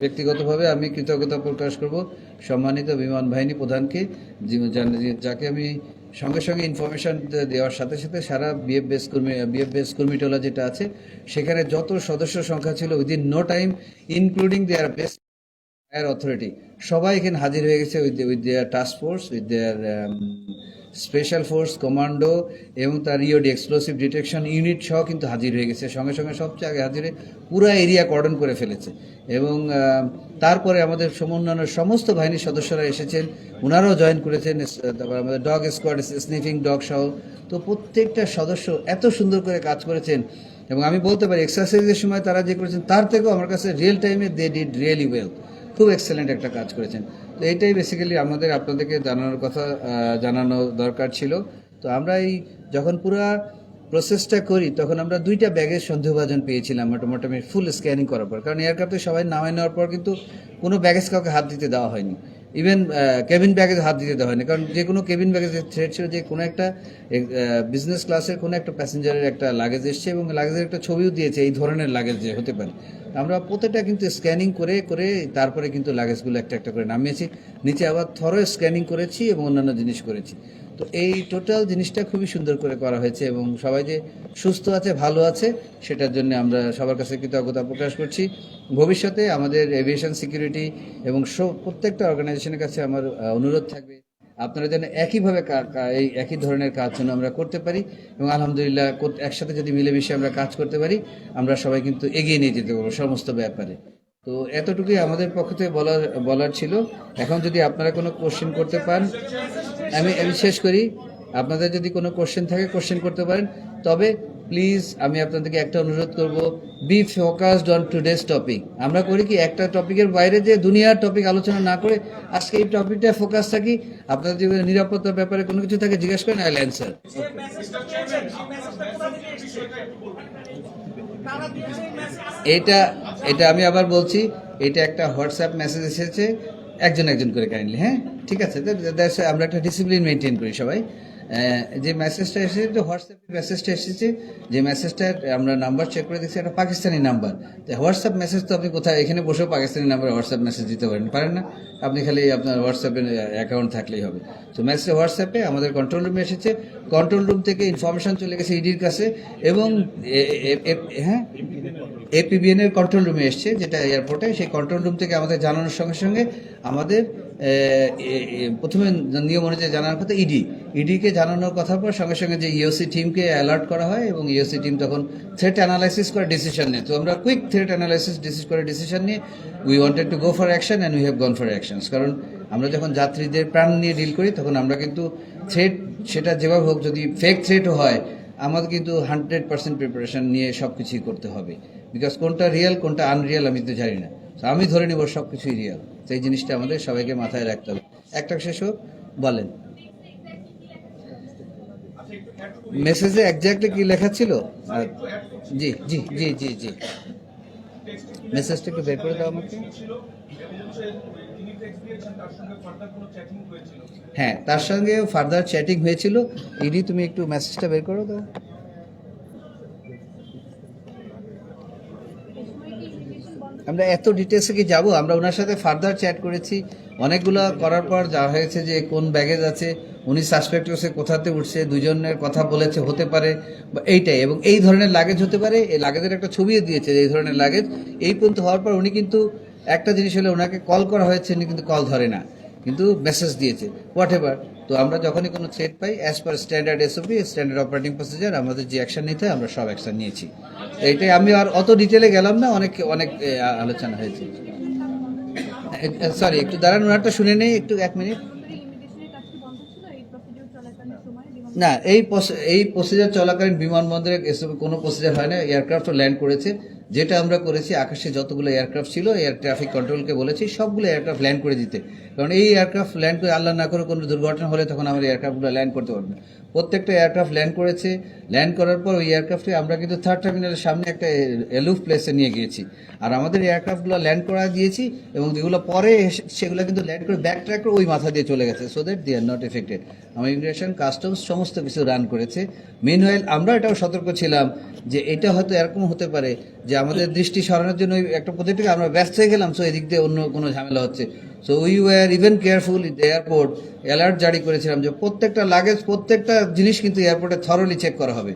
ব্যক্তিগতভাবে আমি কৃতজ্ঞতা প্রকাশ করব সম্মানিত বিমান বাহিনী প্রধানকে যাকে আমি সঙ্গে সঙ্গে ইনফরমেশন দেওয়ার সাথে সাথে সারা বিএফ বেস কর্মী বেস কর্মীটোলা যেটা আছে। সেখানে যত সদস্য সংখ্যা ছিল within no time including their fire authority সবাই এখানে হাজির হয়ে গেছে with with their task force with their special force, commando এবং তার ইওডি এক্সপ্লোসিভ ডিটেকশন ইউনিট সহ কিন্তু হাজির হয়ে গেছে। সঙ্গে সঙ্গে সবচেয়ে আগে হাজির পুরো এরিয়া কর্ডন করে ফেলেছে। এবং তারপরে আমাদের সমন্বয়ের সমস্ত বাহিনীর সদস্যরা এসেছেন। ওনারাও জয়েন করেছেন। তারপর আমাদের ডগ স্কোয়াড, স্নিফিং ডগ সহ। তো প্রত্যেকটা সদস্য এত সুন্দর করে কাজ করেছেন। এবং আমি বলতে পারি, এক্সারসাইজের সময় তারা যে করেছেন, তার থেকেও আমার কাছে রিয়েল টাইমে দে ডিড রিয়েলি ওয়েল খুব এক্সেলেন্ট একটা কাজ করেছেন। তো এইটাই বেসিক্যালি আমাদের আপনাদেরকে জানানোর কথা জানানো দরকার ছিল। তো আমরা এই যখন পুরা প্রসেসটা করি, তখন আমরা দুইটা ব্যাগের সন্দেহভাজন পেয়েছিলাম, মোটামুটি ফুল স্ক্যানিং করার পর। কারণ এয়ারক্রাফটে সবাই নামায় নেওয়ার পর কিন্তু কোনো ব্যাগেজ কাউকে হাত দিতে দেওয়া হয়নি। ইভেন কেবিন ব্যাগেজ হাত দিতে দেওয়া হয়নি। কারণ যে কোনো কেবিন ব্যাগেজ থ্রেড ছিল, যে কোনো একটা বিজনেস ক্লাসের কোনো একটা প্যাসেঞ্জারের একটা লাগেজ এসছে এবং লাগেজের একটা ছবিও দিয়েছে, এই ধরনের লাগেজ যে হতে পারে। আমরা প্রত্যেকটা কিন্তু স্ক্যানিং করে করে তারপরে কিন্তু লাগেজগুলো একটা একটা করে নামিয়েছি। নিচে আবার থরো স্ক্যানিং করেছি এবং অন্যান্য জিনিস করেছি। তো এই টোটাল জিনিসটা খুবই সুন্দর করে করা হয়েছে এবং সবাই যে সুস্থ আছে, ভালো আছে, সেটার জন্য আমরা সবার কাছে কৃতজ্ঞতা প্রকাশ করছি। ভবিষ্যতে আমাদের এভিয়েশন সিকিউরিটি এবং প্রত্যেকটা অর্গানাইজেশনের কাছে আমার অনুরোধ থাকবে। আপনারা যেন একইভাবে এই একই ধরনের কাজ যেন আমরা করতে পারি এবং আলহামদুলিল্লাহ একসাথে যদি মিলেমিশে আমরা কাজ করতে পারি, আমরা সবাই কিন্তু এগিয়ে নিয়ে যেতে পারব সমস্ত ব্যাপারে। তো এতটুকুই আমাদের পক্ষ থেকে বলার বলার ছিল। এখন যদি আপনারা কোনো কোশ্চেন করতে পান আমি আমি শেষ করি। আপনাদের যদি কোনো কোশ্চেন থাকে কোশ্চেন করতে পারেন। তবে প্লিজ আমি আপনাদেরকে একটা অনুরোধ করব be focused on today's topic আমরা করি কি, একটা টপিকের বাইরে যে দুনিয়ার টপিক আলোচনা না করে আজকে এই টপিকটা ফোকাস থাকি। আপনাদের যদি নিরাপত্তার ব্যাপারে কোনো কিছু থাকে, জিজ্ঞেস করেন আই অ্যান্সার এটা এটা আমি আবার বলছি, এটা একটা হোয়াটসঅ্যাপ মেসেজ এসেছে, একজন একজন করে কাইন্ডলি হ্যাঁ? ঠিক আছে আমরা একটা ডিসিপ্লিন মেনটেন করি সবাই। যে মেসেজটা এসেছে, যে হোয়াটসঅ্যাপে মেসেজটা এসেছে, যে মেসেজটার আমরা নাম্বার চেক করে দেখছি একটা পাকিস্তানি নাম্বার তো হোয়াটসঅ্যাপ মেসেজ তো আপনি কোথায়, এখানে বসেও পাকিস্তানি নাম্বারে হোয়াটসঅ্যাপ মেসেজ দিতে পারেন। পারেন না? আপনি খালি আপনার হোয়াটসঅ্যাপে অ্যাকাউন্ট থাকলেই হবে। তো মেসেজ হোয়াটসঅ্যাপে আমাদের কন্ট্রোল রুমে এসেছে। কন্ট্রোল রুম থেকে ইনফরমেশন চলে গেছে ইডির কাছে এবং হ্যাঁ? এপিবিএনের কন্ট্রোল রুমে এসছে, যেটা এয়ারপোর্টে সেই কন্ট্রোল রুম থেকে আমাদের জানানোর সঙ্গে সঙ্গে আমাদের প্রথমে নিয়ম অনুযায়ী জানানোর কথা ইডি। ইডিকে জানানোর কথার পর সঙ্গে সঙ্গে যে ইওসি টিমকে অ্যালার্ট করা হয় এবং ইওসি টিম তখন থ্রেট অ্যানালাইসিস করে ডিসিশন নেয়। তো আমরা কুইক থ্রেট অ্যানালাইসিস ডিসিস করে ডিসিশন নিয়ে we wanted to go for action and we have gone for actions কারণ আমরা যখন যাত্রীদের প্রাণ নিয়ে ডিল করি, তখন আমরা কিন্তু থ্রেট সেটা যেভাবে হোক যদি ফেক থ্রেটও হয়, আমাদের কিন্তু হান্ড্রেড পার্সেন্ট প্রিপারেশন নিয়ে সব কিছুই করতে হবে। বিকজ কোনটা রিয়েল কোনটা আনরিয়েল আমি তো জানি না। আমি ধরে নিব সব কিছুই রিয়েল এই জিনিসটা আমাদের সবাইকে মাথায় রাখতে হবে। একটা শেষ হোক, বলেন। মেসেজে একজাক্টলি কি লেখা ছিল? জি জি জি জি জি। মেসেজটা একটু বের করে দাও আমাকে। হ্যাঁ তার সঙ্গে ফার্দার চ্যাটিং হয়েছিল। ইডি তুমি একটু মেসেজটা বের করে দাও। আমরা এত ডিটেলসে কি যাব? আমরা ওনার সাথে ফার্দার চ্যাট করেছি। অনেকগুলো করার পর যা হয়েছে যে কোন ব্যাগেজ আছে, উনি সাসপেক্ট হচ্ছে কোথাতে উঠছে, দুজনের কথা বলেছে, হতে পারে বা এইটাই। এবং এই ধরনের লাগেজ হতে পারে, এই লাগেজের একটা ছবিও দিয়েছে এই ধরনের লাগেজ এই পর্যন্ত হওয়ার পর উনি কিন্তু একটা জিনিস হলে, ওনাকে কল করা হয়েছে, উনি কিন্তু কল ধরে না। কিন্তু মেসেজ দিয়েছে। হোয়াট এভার তো আমরা যখনই কোনো থ্রেট পাই as per standard SOP standard operating procedure আমাদের যে অ্যাকশন নিতে হয়, আমরা সব অ্যাকশন নিয়েছি। এইটাই আমি আর অত ডিটেলে গেলাম না, অনেক অনেক আলোচনা হয়েছে। সরি একটু দাঁড়ান, ওনারটা শুনে নেই, একটু এক মিনিট না, এই এই প্রসিজার চলাকালীন বিমানবন্দরে কোনো প্রসিজার হয় না এয়ারক্রাফটও ল্যান্ড করেছে। যেটা আমরা করেছি, আকাশে যতগুলো এয়ারক্রাফট ছিল এয়ার ট্রাফিক কন্ট্রোলকে বলেছি, সবগুলো এয়ারক্রাফট ল্যান্ড করে দিতে। কারণ এই এয়ারক্রাফট ল্যান্ড করে আল্লাহ না করে কোনো দুর্ঘটনা হলে তখন আমরা এয়ারক্রাফটগুলো ল্যান্ড করতে পারব প্রত্যেকটা এয়ারক্রাফট ল্যান্ড করেছে ল্যান্ড করার পর ওই এয়ারক্রাফটে আমরা কিন্তু থার্ড টার্মিনালের সামনে একটা এলুফ প্লেসে নিয়ে গিয়েছি। আর আমাদের এয়ারক্রাফটগুলো ল্যান্ড করা দিয়েছি এবং যেগুলো পরে সেগুলো কিন্তু ল্যান্ড করে ব্যাক ট্র্যাক করে ওই মাথা দিয়ে চলে গেছে। So that they are not affected আমার ইমিগ্রেশন কাস্টমস সমস্ত কিছু রান করেছে। মেন আমরা এটাও সতর্ক ছিলাম যে এটা হয়তো এরকম হতে পারে যে আমাদের দৃষ্টি সরানোর জন্য একটা প্রজেক্টে আমরা ব্যস্ত হয়ে গেলাম সো এদিক দিয়ে অন্য কোনো ঝামেলা হচ্ছে। So we were even careful in the airport alert জারি করেছিলাম যে প্রত্যেকটা লাগেজ প্রত্যেকটা জিনিস কিন্তু এয়ারপোর্টে থরলি চেক করা হবে।